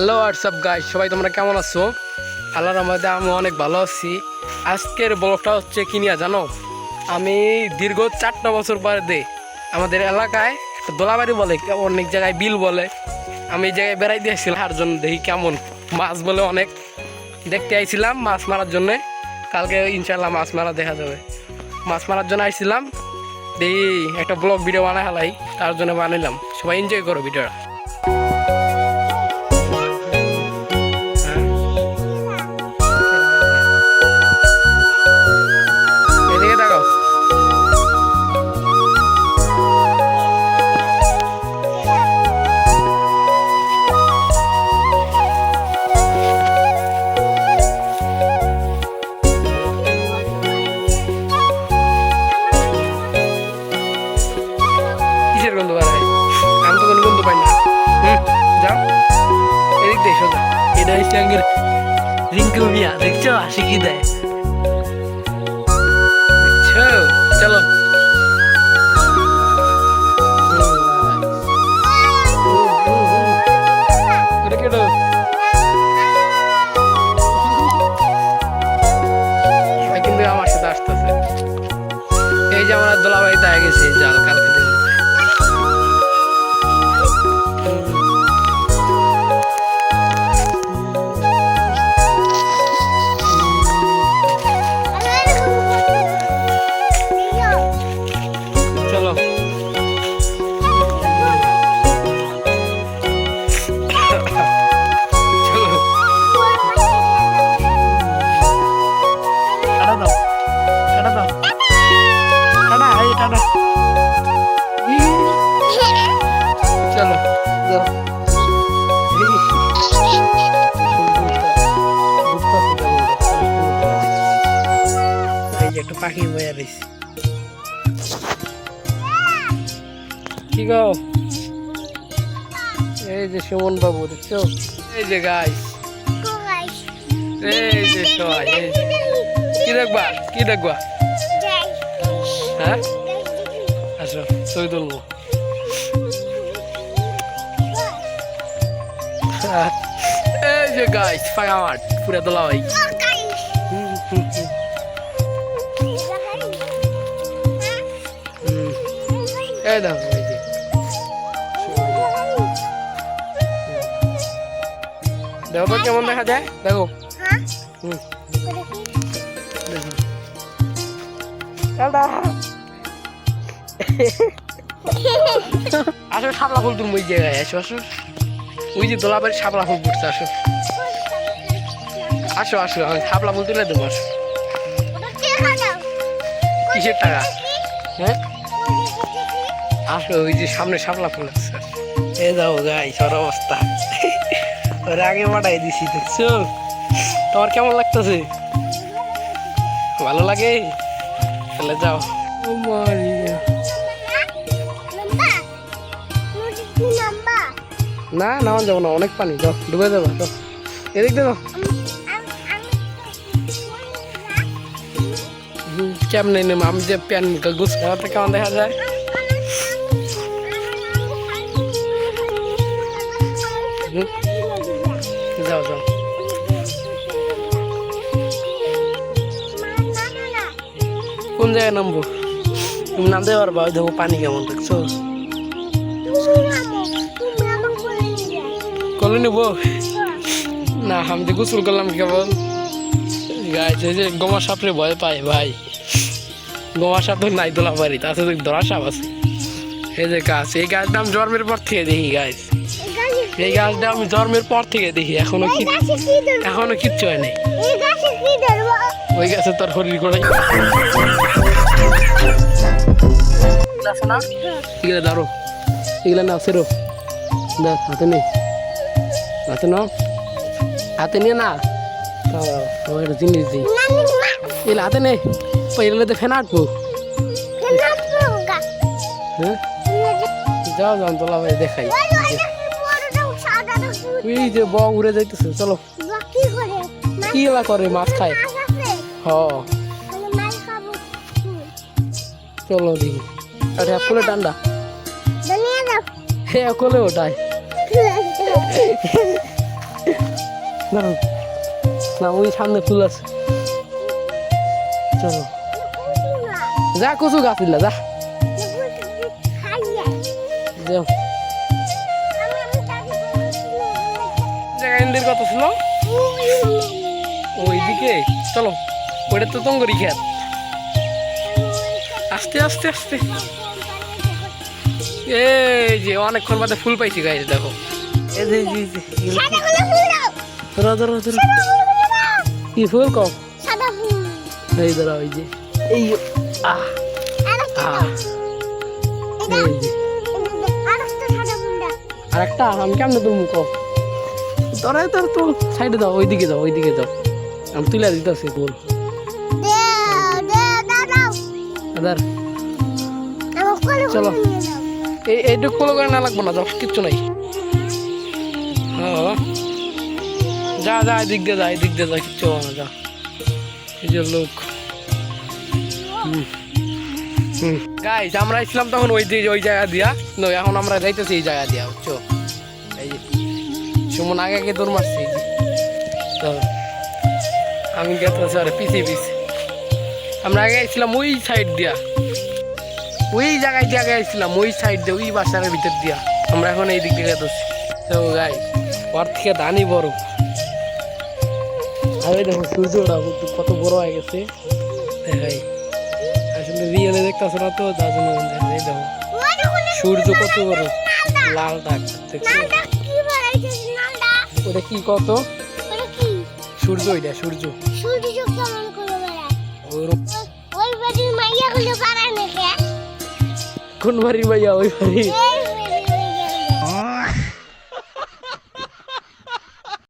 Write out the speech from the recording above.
Hello WhatsApp guys সবাই, তোমরা কেমন আছো? আল্লাহর মধ্যে আমি অনেক ভালো আছি। আজকের ব্লগটা হচ্ছে কি নিয়ে জানো? আমি দীর্ঘ চারটা বছর পরে দে আমাদের এলাকায় দোলাবাড়ি বলে, অনেক জায়গায় বিল বলে, আমি এই জায়গায় বেড়াই দিয়েছিলাম তার জন্য দেখি কেমন মাছ বলে অনেক। দেখতে আইছিলাম মাছ মারার জন্যে। কালকে ইনশাল্লাহ মাছ মারা দেখা যাবে। মাছ মারার জন্য আইছিলাম। দেখি একটা ব্লগ ভিডিও বানাই হালাই, তার জন্য বানাইলাম। সবাই এনজয় করো ভিডিওটা। রিঙ্কু মিয়া দেখছ হাসি কি দেয় দেখছ পাখি বয়ে রয়েছে কি গো? এই যে সুমন বাবু দেখছ? এই যে গাই এই যে সবাই কি দেখবা? কি দেখবা? হ্যাঁ? আসো ছবি তুলবো। এই যে গাইস ফাঁকা মাঠ পুরা দোলা ভাই। এই দেখো দেখো তো কেমন দেখা যায়। দেখো। হুম। আসো শাপলা ফুল তুমি ওই জায়গায় আসো আসো। ওই যে দোলাবাড়ি শাপলা ফুল ফুটছে আসো। আসো আসো আমি শাপলা ফুল তুলে দেবো আসো। কিসের টাকা? হ্যাঁ? আসো ওই যে সামনে শাপলা ফুল আছে। এ যাও গাই সর অবস্থা। ওর আগে পাঠাই দিছি দেখছ তোমার কেমন লাগতেছে? ভালো লাগে? তাহলে যাও। ও না নামান যাব না অনেক পানি। যাও ডুবে যাব তো এদিক দেখো কেমনে নেম? আমি যে প্যান গুছ করাতে কেমন দেখা যায়? যাও যাও। কোন জায়গায় নামবো? তুমি নামতে পারবা দেখো পানি কেমন দেখছ। কলে নেব? না, আমি তো গোসল করলাম কেবল। গাছ যে গোমা সাপরে ভয় পায়, ভাই। গোমা সাপ নাই তোলা পারি তাতে ধরা সাপ আছে। এই যে গাছ এই গাছটা আমি জন্মের পর থেকে দেখি গাছ এই গাছটা আমি জন্মের পর থেকে দেখি এখনও কি এখনও কিচ্ছু হয় নাই। ওই গাছে তোর হরির গোড়াই না? এগুলো দাঁড়ো। এগুলো না ফেরো দেখ হাতে নেই হাতে নাও। হাতে নিয়ে না। তোমার একটা জিনিস দিই। এগুলো হাতে নেই এগুলো তো ফেন আটবো। হ্যাঁ? যাও যাও তোলা ভাই দেখাই। ওই যে ব উড়ে যাইতেছে চলো। কি এলা করে মাছ খায়? হ। চলো দেখি। আরে ফুলে ঠান্ডা হে কোলে ওটাই। না না ওই সামনে ফুল আছে। চলো। যা কচু গাছ দিলা যা। যাও। ইন্দির কত ছিল ওইদিকে চলো ওটা তো তঙ্গরি খেত। আস্তে আস্তে আস্তে। এই যে অনেকক্ষণ বাদে ফুল পাইছি গাইজ দেখো। ধরো ধরো ধরো। কি ফুল কম এই ধরো ওই যে এই আহ আর একটা আমি কেমনে তুমি কো ধরে তোর তুল সাইডে দাও, ওইদিকে দাও ওইদিকে দাও। আমি তুলে দিতেছি ফুল আদার। চলো। এই এইটুকু ফলো করে না লাগবো না, যাও, কিচ্ছু নাই। হ্যাঁ। যা যা, এদিক দিয়ে যা, এদিক দিয়ে যা, কিচ্ছু হবে না, যা। এই যে লোক। গাইজ আমরা ছিলাম তখন ওই দিকে, ওই জায়গা দিয়া। এখন আমরা যাইতেছি এই জায়গা দিয়া, বুঝছ? এই সুমন আগে আগে দৌড় মারছে তো আমি গেতেছি আরে পিছিয়ে পিছিয়ে। আমরা আগে ছিলাম ওই সাইড দিয়া। ওই জায়গায় দিয়ে আগে ছিলাম ওই সাইড দিয়ে, ওই বাসার ভিতর দিয়া। আমরা এখন এই দিক দিয়ে গেতেছি তো গাই ওর থেকে ধানই বড়। আরে দেখো সূর্যটা কত- বড় হয়ে গেছে। দেখাই। আসলে রিয়েলে দেখতেছ না তো তার জন্য দেখো। সূর্য কত বড়? লাল দাগ, দেখছ? ওটা কি কত? সূর্য এটা সূর্য। ওরকম ওই বাড়ির মাইয়া গুলো কোন বাড়ির ভাইয়া ওই বাড়ি এই